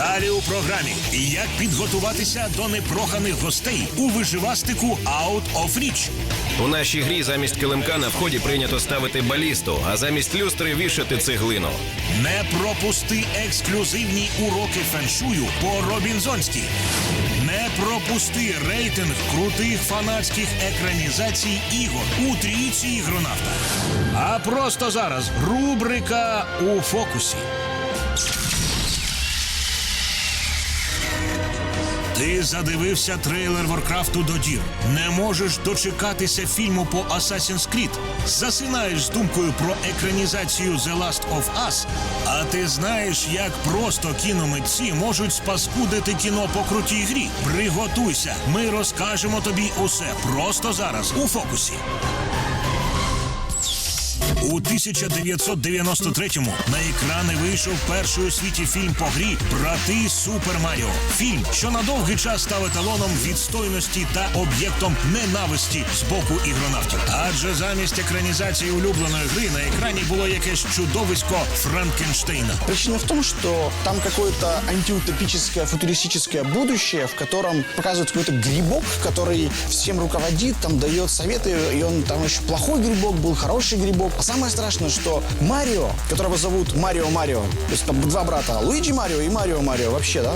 Далі у програмі як підготуватися до непроханих гостей у виживастику Out of Reach. У нашій грі замість килимка на вході прийнято ставити балісту, а замість люстри вішати цеглину. Не пропусти ексклюзивні уроки феншую по Робінзонськи. Не пропусти рейтинг крутих фанатських екранізацій ігор у трійці ігронавта. А просто зараз рубрика у фокусі. Ти задивився трейлер Варкрафту до дір. Не можеш дочекатися фільму по Assassin's Creed. Засинаєш з думкою про екранізацію The Last of Us. А ти знаєш, як просто кіномитці можуть спаскудити кіно по крутій грі. Приготуйся, ми розкажемо тобі усе просто зараз у фокусі. У 1993-му на екрани вийшов перший у світі фільм по грі Брати Супер Маріо. Фільм, що на довгий час став еталоном відстойності та об'єктом ненависті з боку ігронавтів. Адже замість екранізації улюбленої гри на екрані було якесь чудовисько Франкенштейна. Причина в том, что там какое-то антиутопическое, футуристическое будущее, в котором показывают какой-то грибок, который всем руководит, там дает советы, и он там еще плохой грибок был, хороший грибок. А самое страшное, что Марио, которого зовут Марио Марио, то есть там два брата, Луиджи Марио и Марио Марио, вообще, да?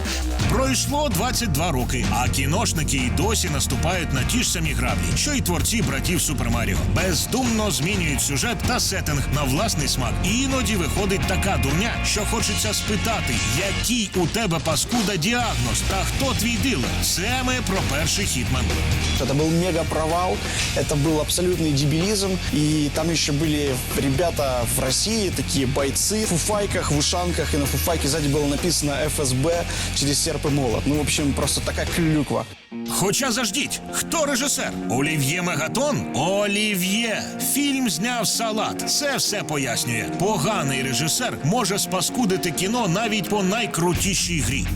Пройшло 22 роки, а кіношники й досі наступають на ті ж самі граблі, що й творці братів Супер Маріо. Бездумно змінюють сюжет та сеттинг на власний смак. І іноді виходить така дурня, що хочеться спитати, який у тебе паскуда діагноз та хто твій дилер. Це ми про перший хітмен. Это был мега провал, это был абсолютный дебилизм, и там еще были ребята в России, такие бойцы в фуфайках, в ушанках, и на фуфайке сзади было написано ФСБ через серп и молот. Ну, в общем, просто такая клюква. Хоча заждіть, хто режисер? Олів'є Мегатон? Олів'є. Фільм зняв салат. Це все пояснює. Поганий режисер може спаскудити кіно навіть по найкрутішій грі.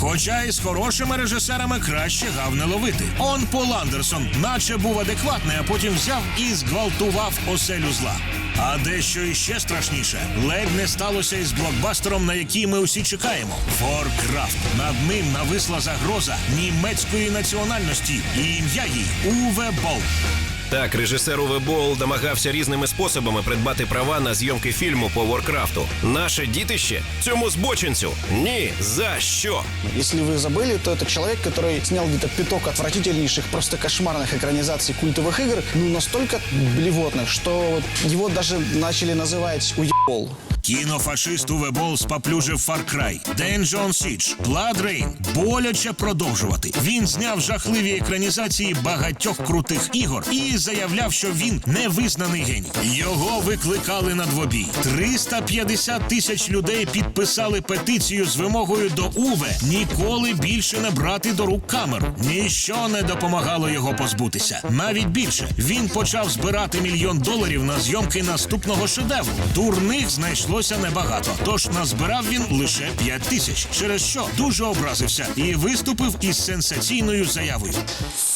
Хоча і з хорошими режисерами краще гав не ловити. Он Пол Андерсон, наче був адекватний, а потім взяв і зґвалтував оселю зла. А дещо іще страшніше, ледь не сталося із блокбастером, на який ми усі чекаємо. Warcraft. Над ним нависла загроза німецької національності і ім'я їй Уве Болт. Так, режисер Уве Болл домагався різними способами придбати права на зйомки фільму по Воркрафту. Наше дітище цьому збочинцю ні за що. Если вы забыли, то это человек, который снял где-то пяток отвратительнейших, просто кошмарных экранизаций культовых игр, ну, настолько блевотных, что вот его даже начали называть уебол. Кінофашист Уве Болл споплюжив Far Cry, Dungeon Siege, Blood Rain. Боляче продовжувати. Він зняв жахливі екранізації багатьох крутих ігор і заявляв, що він невизнаний геній. Його викликали на двобій. 350 тисяч людей підписали петицію з вимогою до Уве ніколи більше не брати до рук камеру. Ніщо не допомагало його позбутися. Навіть більше він почав збирати мільйон доларів на зйомки наступного шедевру. Дурних знайшлося небагато. Тож назбирав він лише 5 тисяч, через що дуже образився і виступив із сенсаційною заявою.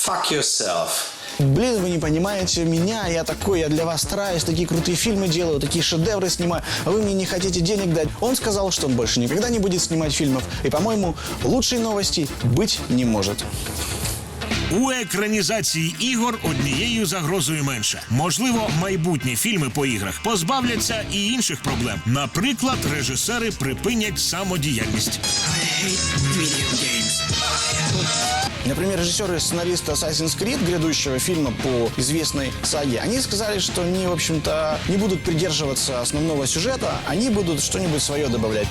Fuck yourself. Блин, вы не понимаете меня, я такой, я для вас стараюсь, такие крутые фильмы делаю, такие шедевры снимаю, а вы мне не хотите денег дать. Он сказал, что он больше никогда не будет снимать фильмов, и, по-моему, лучшей новости быть не может. У екранізації ігор однією загрозою менше. Можливо, майбутні фільми по іграх позбавляться і інших проблем. Наприклад, режисери припинять самодіяльність. Например, режиссеры и сценаристы Assassin's Creed, грядущего фильма по известной саге, они сказали, что они, в общем-то, не будут придерживаться основного сюжета, они будут что-нибудь свое добавлять.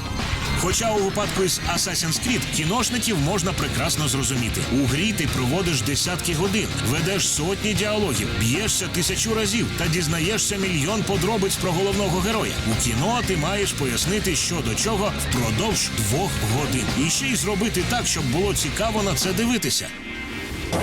Хоча у випадку із Assassin's Creed кіношників можна прекрасно зрозуміти. У грі ти проводиш десятки годин, ведеш сотні діалогів, б'єшся тисячу разів та дізнаєшся мільйон подробиць про головного героя. У кіно ти маєш пояснити, що до чого впродовж двох годин. І ще й зробити так, щоб було цікаво на це дивитися.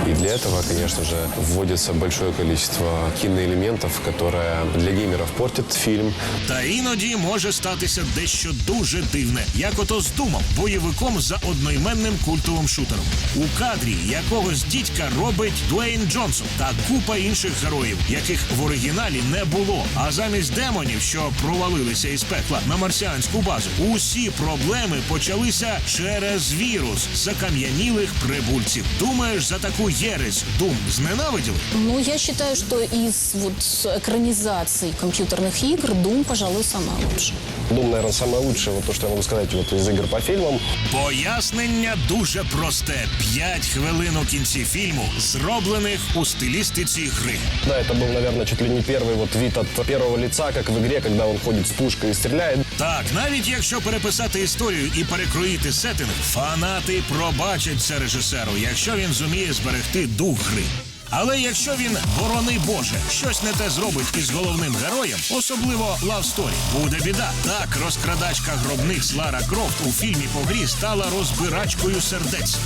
И для этого, конечно же, вводится большое количество киноэлементов, которые для геймеров портят фильм. Та іноді може статися дещо дуже дивне, як ото з Думом, бойовиком за одноіменним культовим шутером. У кадрі якогось дідька робить Дуейн Джонсон та купа інших героїв, яких в оригіналі не було. А замість демонів, що провалилися із пекла на марсіанську базу, усі проблеми почалися через вірус закам'янілих прибульців. Думаєш, за таку єресь Дум зненавиділи? Ну, я считаю, что из вот экранизаций компьютерных игр Doom, пожалуй, самая лучшая. Doom, наверное, самое лучшее, вот то, что я могу сказать вот из игр по фильмам. Пояснення дуже просте: п'ять хвилин у кінці фільму, зроблених у стилістиці гри. Да, это был, наверное, чуть ли не первый вот вид от первого лица, как в игре, когда он ходит с пушкой и стреляет. Так, навіть якщо переписати історію і перекроїти сеттинг, фанати пробачать це режисеру, якщо він зуміє зберегти дух гри. Але якщо він, борони Боже, щось не те зробить із головним героєм, особливо Love Story, буде біда. Так, розкрадачка гробниць Лара Крофт у фільмі по грі стала розбирачкою сердець.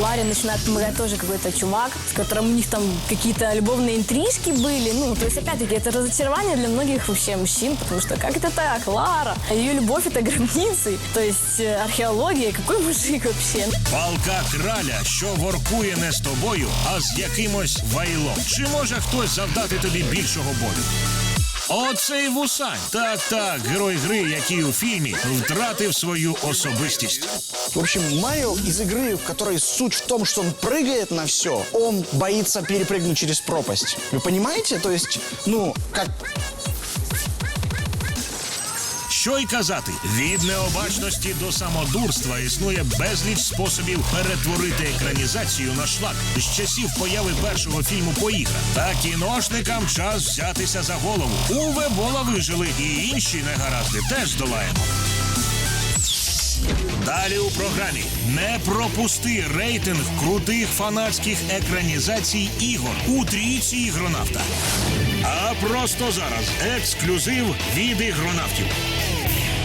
Ларе начинает помогать тоже какой-то чувак, с которым у них там какие-то любовные интрижки были. Ну, то есть, опять-таки, это разочарование для многих вообще мужчин, потому что как это так, Лара? Ее любовь это гробницы, то есть э, археология, какой мужик вообще? Палка краля, що воркує не з тобою, а з якимось вайлом. Чи може хтось завдати тобі більшого болю? Оцей вусань. Так, так, герой гри, який у фільмі втратив свою особистість. В общем, Марио из игры, в которой суть в том, что он прыгает на все, он боится перепрыгнуть через пропасть. Вы понимаете? То есть, ну, как що й казати, від необачності до самодурства існує безліч способів перетворити екранізацію на шлак з часів появи першого фільму по іграх. Та кіношникам час взятися за голову. Уве Бола вижили, і інші негаразди теж здолаємо. Далі у програмі не пропусти рейтинг крутих фанатських екранізацій ігор у трійці ігронавта. А просто зараз ексклюзив від ігронавтів.